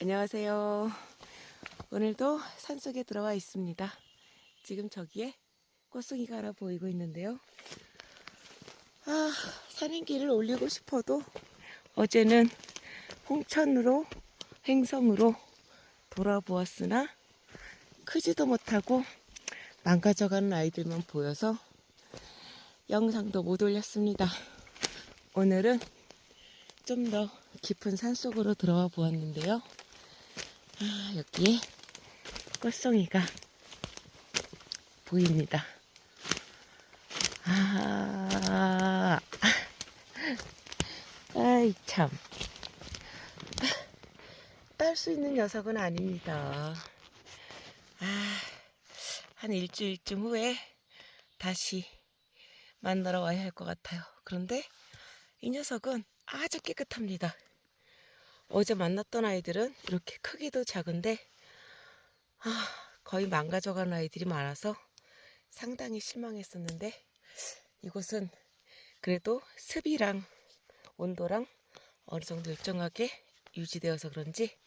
안녕하세요. 오늘도 산속에 들어와 있습니다. 지금 저기에 꽃송이가 하나 보이고 있는데요. 아, 산행길을 올리고 싶어도 어제는 홍천으로 행성으로 돌아보았으나 크지도 못하고 망가져가는 아이들만 보여서 영상도 못 올렸습니다. 오늘은 좀 더 깊은 산 속으로 들어와 보았는데요. 아, 여기에 꽃송이가 보입니다. 아, 아이 참. 딸 수 있는 녀석은 아닙니다. 아, 한 일주일쯤 후에 다시 만나러 와야 할 것 같아요. 그런데 이 녀석은 아주 깨끗합니다. 어제 만났던 아이들은 이렇게 크기도 작은데 아, 거의 망가져가는 아이들이 많아서 상당히 실망했었는데 이곳은 그래도 습이랑 온도랑 어느 정도 일정하게 유지되어서 그런지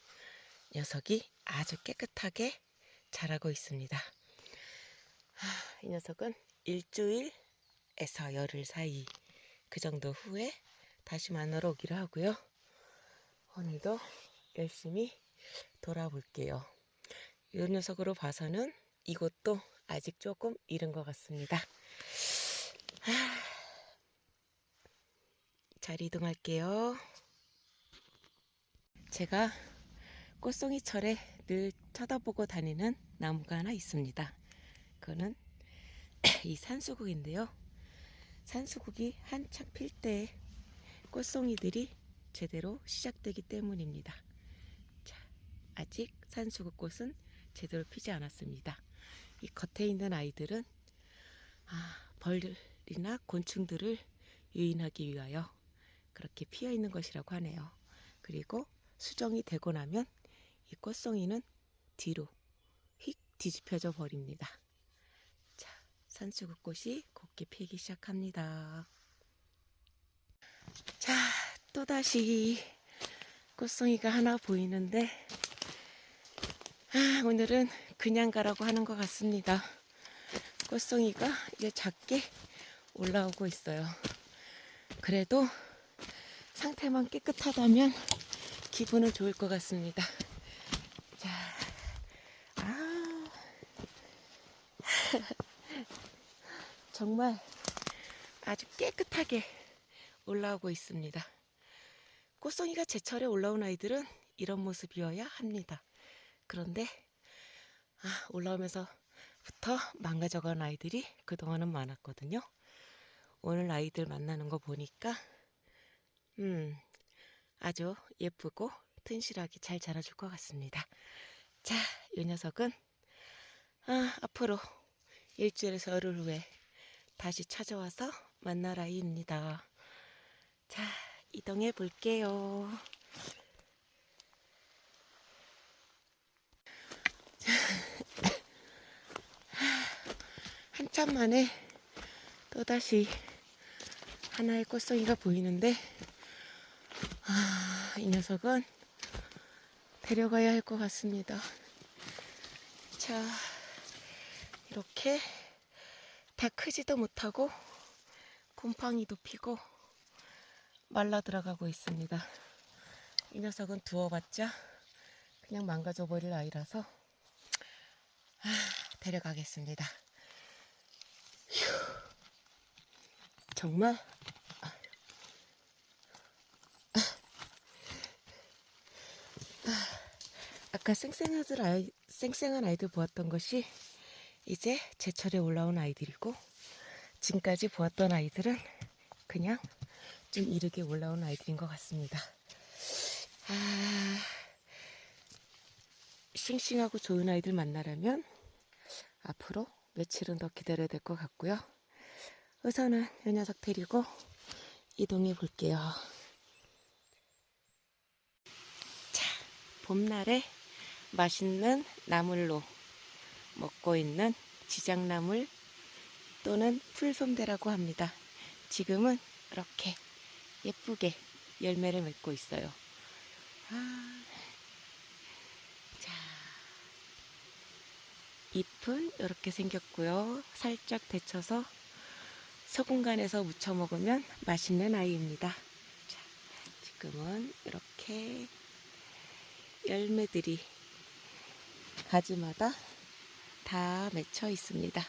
녀석이 아주 깨끗하게 자라고 있습니다. 아, 이 녀석은 일주일에서 열흘 사이 그 정도 후에 다시 만나러 오기로 하고요. 오늘도 열심히 돌아볼게요. 이 녀석으로 봐서는 이곳도 아직 조금 이른 것 같습니다. 아, 잘 이동할게요. 제가 꽃송이철에 늘 쳐다보고 다니는 나무가 하나 있습니다. 그거는 이 산수국인데요. 산수국이 한창 필 때 꽃송이들이 제대로 시작되기 때문입니다. 자, 아직 산수국 꽃은 제대로 피지 않았습니다. 이 겉에 있는 아이들은 아, 벌이나 곤충들을 유인하기 위하여 그렇게 피어 있는 것이라고 하네요. 그리고 수정이 되고 나면 이 꽃송이는 뒤로 휙 뒤집혀져 버립니다. 자, 산수국 꽃이 곱게 피기 시작합니다. 자, 또다시 꽃송이가 하나 보이는데, 아, 오늘은 그냥 가라고 하는 것 같습니다. 꽃송이가 이제 작게 올라오고 있어요. 그래도 상태만 깨끗하다면 기분은 좋을 것 같습니다. 자, 아, 정말 아주 깨끗하게 올라오고 있습니다. 꽃송이가 제철에 올라온 아이들은 이런 모습이어야 합니다. 그런데 아, 올라오면서부터 망가져간 아이들이 그동안은 많았거든요. 오늘 아이들 만나는 거 보니까 음, 아주 예쁘고 튼실하게 잘 자라줄 것 같습니다. 자, 이 녀석은 아, 앞으로 일주일에서 열흘 후에 다시 찾아와서 만날 아이입니다. 자, 이동해 볼게요. 한참 만에 또다시 하나의 꽃송이가 보이는데, 아, 이 녀석은 데려가야 할 것 같습니다. 자, 이렇게 다 크지도 못하고 곰팡이도 피고 말라 들어가고 있습니다. 이 녀석은 두어봤자 그냥 망가져 버릴 아이라서 아, 데려가겠습니다. 휴, 정말 아, 아까 쌩쌩한 아이, 쌩쌩한 아이들 보았던 것이 이제 제철에 올라온 아이들이고 지금까지 보았던 아이들은 그냥 좀 이르게 올라온 아이들인 것 같습니다. 아, 싱싱하고 좋은 아이들 만나려면 앞으로 며칠은 더 기다려야 될 것 같고요. 우선은 이 녀석 데리고 이동해 볼게요. 자, 봄날에 맛있는 나물로 먹고 있는 지장나물 또는 풀솜대라고 합니다. 지금은 이렇게 예쁘게 열매를 맺고 있어요. 아, 자, 잎은 이렇게 생겼고요. 살짝 데쳐서 소금간에서 무쳐 먹으면 맛있는 아이입니다. 자, 지금은 이렇게 열매들이 가지마다 다 맺혀 있습니다.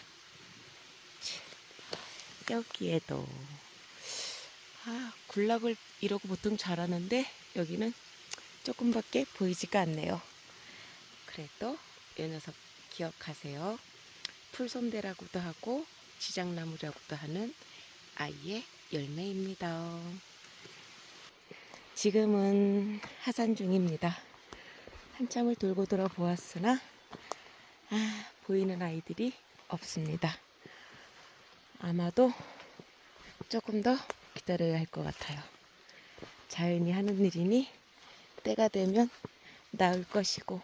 여기에도 아, 굴락을 이러고 보통 잘하는데 여기는 조금밖에 보이지가 않네요. 그래도 이 녀석 기억하세요. 풀솜대라고도 하고 지장나무라고도 하는 아이의 열매입니다. 지금은 하산 중입니다. 한참을 돌고 돌아 보았으나 아, 보이는 아이들이 없습니다. 아마도 조금 더 기다려야 할 것 같아요. 자연이 하는 일이니 때가 되면 나을 것이고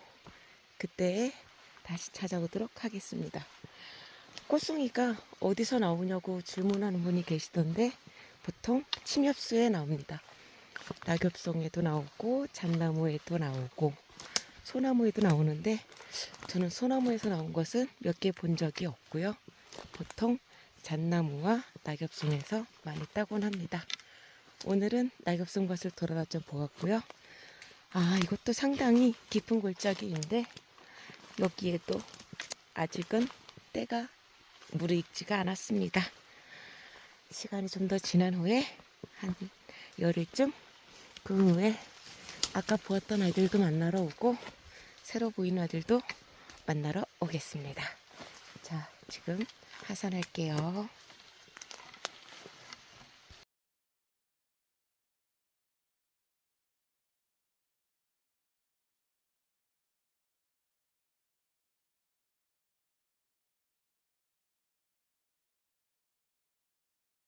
그때에 다시 찾아오도록 하겠습니다. 꽃송이가 어디서 나오냐고 질문하는 분이 계시던데 보통 침엽수에 나옵니다. 낙엽송에도 나오고 잣나무에도 나오고 소나무에도 나오는데 저는 소나무에서 나온 것은 몇 개 본 적이 없고요. 보통 잣나무와 낙엽송에서 많이 따곤 합니다. 오늘은 낙엽송 밭을 돌아다 좀 보았고요. 아 이것도 상당히 깊은 골짜기인데 여기에도 아직은 때가 무르익지가 않았습니다. 시간이 좀 더 지난 후에 한 열흘쯤 그 후에 아까 보았던 아이들도 만나러 오고 새로 보이는 아이들도 만나러 오겠습니다. 자, 지금 하산할게요.